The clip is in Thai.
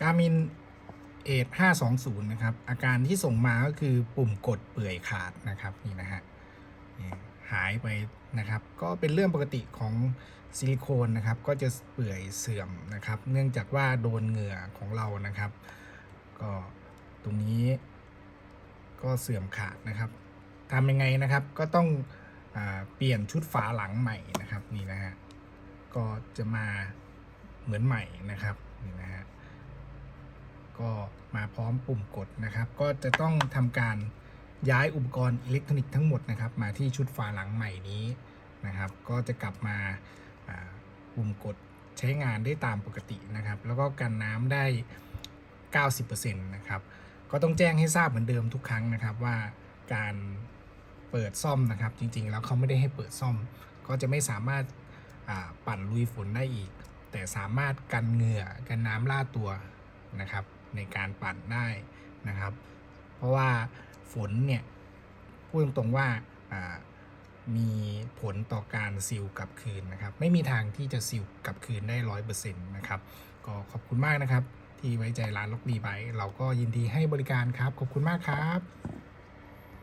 การมินเอท520นะครับ อาการที่ส่งมาก็คือปุ่มกดเปื่อยขาดนะครับนี่นะฮะนี่หายไปนะครับ ก็เป็นเรื่องปกติของซิลิโคนนะครับ ก็จะเปื่อยเสื่อมนะครับ เนื่องจากว่าโดนเหงื่อของเรานะครับ ก็ตรงนี้ก็เสื่อมขาดนะครับทำยังไงนะครับก็ต้องอเปลี่ยนชุดฝาหลังใหม่นะครับนี่นะฮะก็จะมาเหมือนใหม่นะครับนี่นะฮะ ก็มาพร้อมปุ่มกดนะครับ ก็จะต้องทำการย้ายอุปกรณ์อิเล็กทรอนิกส์ทั้งหมดนะครับ มาที่ชุดฝาหลังใหม่นี้นะครับ ก็จะกลับมาปุ่มกดใช้งานได้ตามปกตินะครับ แล้วก็กันน้ำได้ 90%นะครับ ก็ต้องแจ้งให้ทราบเหมือนเดิมทุกครั้งนะครับว่าการเปิดซ่อมนะครับ จริงๆ แล้วเขาไม่ได้ให้เปิดซ่อม ก็จะไม่สามารถาปั่นลุยฝนได้อีก แต่สามารถกันเหงื่อกันน้ำล่าตัวนะครับ ในการปั่นได้นะครับ เพราะว่าฝนเนี่ยพูดตรงๆว่ามีผลต่อการซิลกลับคืนนะครับ ไม่มีทางที่จะซิลกลับคืนได้ร้อยเปอร์เซ็นต์นะครับ ก็ขอบคุณมากนะครับ ที่ไว้ใจร้านล็อกดีไบเราก็ยินดีให้บริการครับ ขอบคุณมากครับ